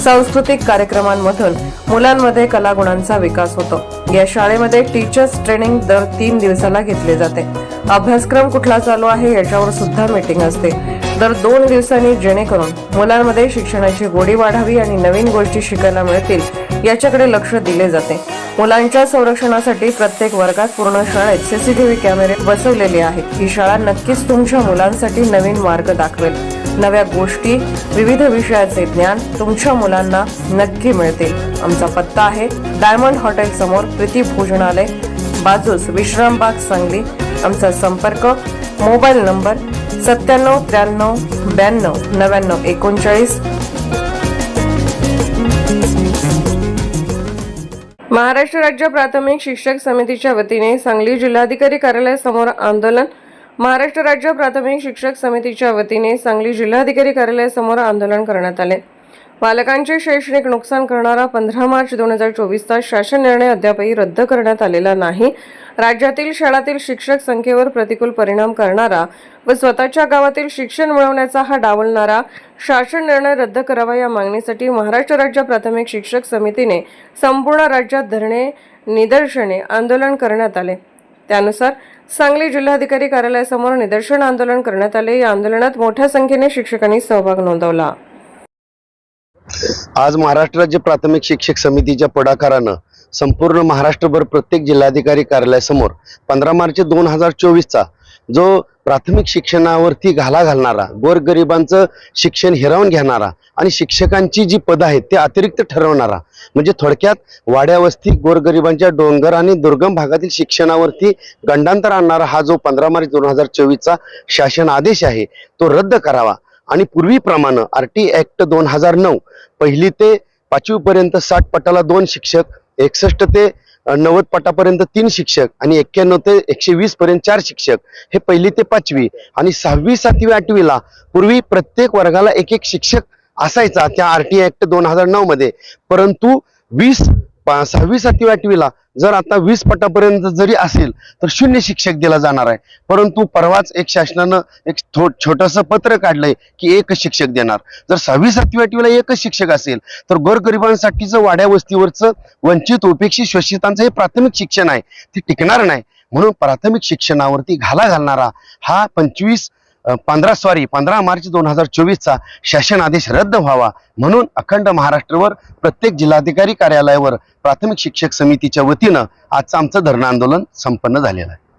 सांस्कृतिक कार्यक्रमांमधून मुलांमध्ये कलागुणांचा विकास होतो. या शाळेमध्ये टीचर्स ट्रेनिंग दर तीन दिवसाला घेतले जाते. अभ्यासक्रम कुठला चालू आहे याच्यावर सुद्धा मीटिंग असते. दर दोन दिवसांनी जेणेकरून मुलांमध्ये शिक्षणाची गोडी वाढावी आणि नवीन गोष्टी शिकायला मिळतील याच्याकडे लक्ष दिले जाते. मुलांच्या संरक्षणासाठी प्रत्येक वर्गात पूर्ण शाळेत सीसीटीव्ही कॅमेरे बसवलेले आहेत ही शाळा नक्कीच तुमच्या मुलांसाठी नवीन मार्ग दाखवेल. नव्या गोष्टी विविध विषयाचे ज्ञान तुमच्या मुलांना नक्की मिळतील आमचा पत्ता आहे डायमंड हॉटेल समोर प्रीती भोजनालय. बाजूस विश्रामबाग सांगली. आमचा संपर्क मोबाईल नंबर सत्त्याण्णव त्र्याण्णव ब्याण्णव नव्याण्णव एकोणचाळीस. महाराष्ट्र राज्य प्राथमिक शिक्षक समितीच्या वतीने सांगली जिल्हाधिकारी कार्यालयासमोर आंदोलन. महाराष्ट्र राज्य प्राथमिक शिक्षक समितीच्या वतीने सांगली जिल्हाधिकारी कार्यालयासमोर आंदोलन करण्यात आले. पालकांचे शैक्षणिक नुकसान करणारा पंधरा मार्च दोन हजार चोवीसचा शासन निर्णय अद्यापही रद्द करण्यात आलेला नाही. राज्यातील शाळातील शिक्षक संख्येवर प्रतिकूल परिणाम करणारा व स्वतःच्या गावातील शिक्षण मिळवण्याचा हा डावलणारा शासन निर्णय रद्द करावा या मागणीसाठी महाराष्ट्र राज्य प्राथमिक शिक्षक समितीने संपूर्ण राज्यात धरणे निदर्शने आंदोलन करण्यात आले. त्यानुसार सांगली जिल्हाधिकारी कार्यालयासमोर निदर्शन आंदोलन करण्यात आले. या आंदोलनात मोठ्या संख्येने शिक्षकांनी सहभाग नोंदवला. आज महाराष्ट्र राज्य प्राथमिक शिक्षक समितीच्या पुढाकारानं संपूर्ण महाराष्ट्रभर प्रत्येक जिल्हाधिकारी कार्यालयासमोर पंधरा मार्च दोन हजार चोवीसचा जो प्राथमिक शिक्षणावरती घाला घालणारा गोरगरिबांचं शिक्षण हिरावून घेणारा आणि शिक्षकांची जी पदं आहेत ते अतिरिक्त ठरवणारा म्हणजे थोडक्यात वाड्यावस्ती गोरगरिबांच्या डोंगर आणि दुर्गम भागातील शिक्षणावरती गंडांतर आणणारा हा जो पंधरा मार्च दोन हजार चोवीसचा शासन आदेश आहे तो रद्द करावा. आणि पूर्वीप्रमाणे आर टी ॲक्ट दोन हजार नऊ पहिली ते पाचवीपर्यंत साठ पटाला दोन शिक्षक एकसष्ट ते नव्वद पटापर्यंत तीन शिक्षक आणि एक्क्याण्णव ते एकशे वीस पर्यंत चार शिक्षक. हे पहिली ते पाचवी आणि सहावी सातवी आठवीला पूर्वी प्रत्येक वर्गाला एक एक शिक्षक असायचा त्या आर टी ऍक्ट दोन हजार नऊ मध्ये. परंतु वीस सहावी सातवी आठवीला जर आता वीस पटापर्यंत जरी असेल तर शून्य शिक्षक दिला जाणार आहे. परंतु परवाच एक शासनानं एक छोटस पत्र काढलंय की एक शिक्षक देणार. जर सहावी सातवी आठवीला एकच शिक्षक असेल तर गोरगरिबांसाठीचं वाड्या वस्तीवरचं वंचित उपेक्षित शोषितांचं हे प्राथमिक शिक्षण आहे. ते टिकणार नाही. म्हणून प्राथमिक शिक्षणावरती घाला घालणारा हा पंचवीस पंधरा सॉरी पंधरा मार्च दोन हजार चोवीसचा शासन आदेश रद्द व्हावा म्हणून अखंड महाराष्ट्रवर प्रत्येक जिल्हाधिकारी कार्यालयावर प्राथमिक शिक्षक समितीच्या वतीनं आजचं आमचं धरणं आंदोलन संपन्न झालेलं आहे.